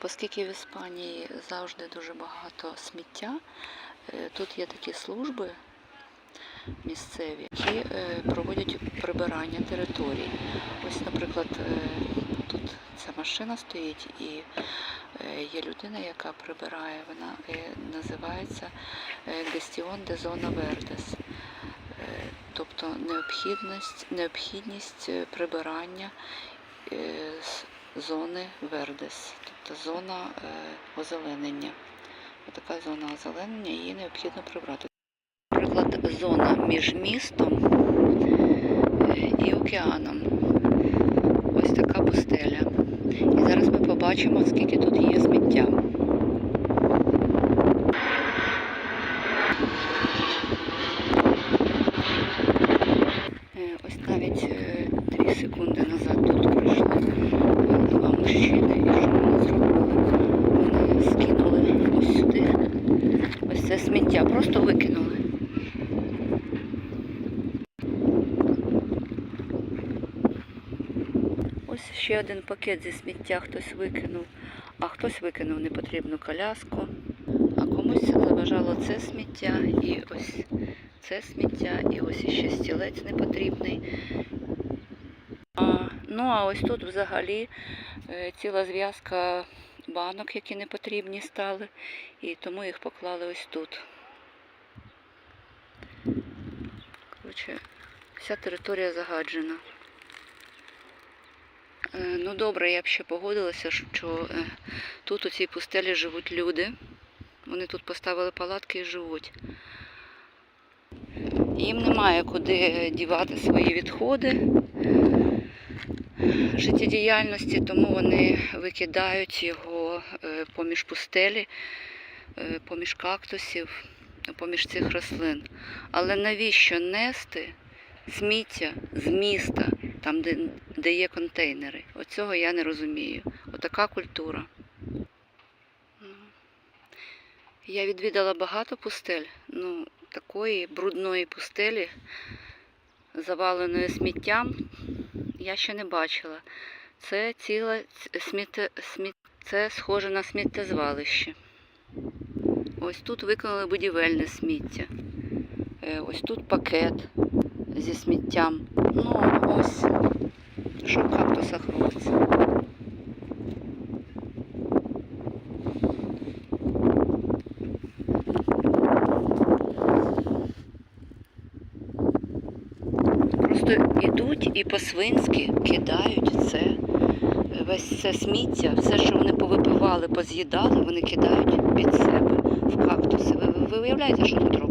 Оскільки в Іспанії завжди дуже багато сміття, е, тут є такі служби місцеві, які е, проводять прибирання територій. Ось, наприклад, е, тут ця машина стоїть і є людина, яка прибирає. Вона називається Гестіон де Зона Вердес. Тобто необхідність, необхідність прибирання зони Вердес, тобто зона е, озеленення. Така зона озеленення, її необхідно прибрати. Наприклад, зона між містом е, і океаном. Ось така пустеля. І зараз ми побачимо, скільки тут є сміття. Е, Ось навіть е, дві секунди назад тут пройшли е, два мужчини. І що вони зробили? Вони скинули ось сюди. Ось це сміття. Просто викинули. Ось ще один пакет зі сміття хтось викинув, а хтось викинув непотрібну коляску, а комусь заважало це сміття і ось це сміття, і ось іще стілець непотрібний. А, ну а ось тут взагалі е, ціла зв'язка банок, які не потрібні стали, і тому їх поклали ось тут. Коротше, вся територія загаджена. Е, Ну добре, я б ще погодилася, що е, тут у цій пустелі живуть люди. Вони тут поставили палатки і живуть. Їм немає куди дівати свої відходи життєдіяльності, тому вони викидають його е, поміж пустелі, е, поміж кактусів, поміж цих рослин. Але навіщо нести сміття з міста, там, де, де є контейнери? Оцього я не розумію. Отака культура. Я відвідала багато пустель. Ну, такої брудної пустелі, заваленої сміттям, я ще не бачила. Це ціле сміття, сміт... це схоже на сміттєзвалище. Ось тут виконали будівельне сміття. Е, Ось тут пакет зі сміттям. Ну, ось, що в кактусах робиться. Йдуть і по-свинськи кидають це, весь це сміття, все, що вони повипивали, поз'їдали, вони кидають під себе в кактуси. Ви, ви виявляєте, що тут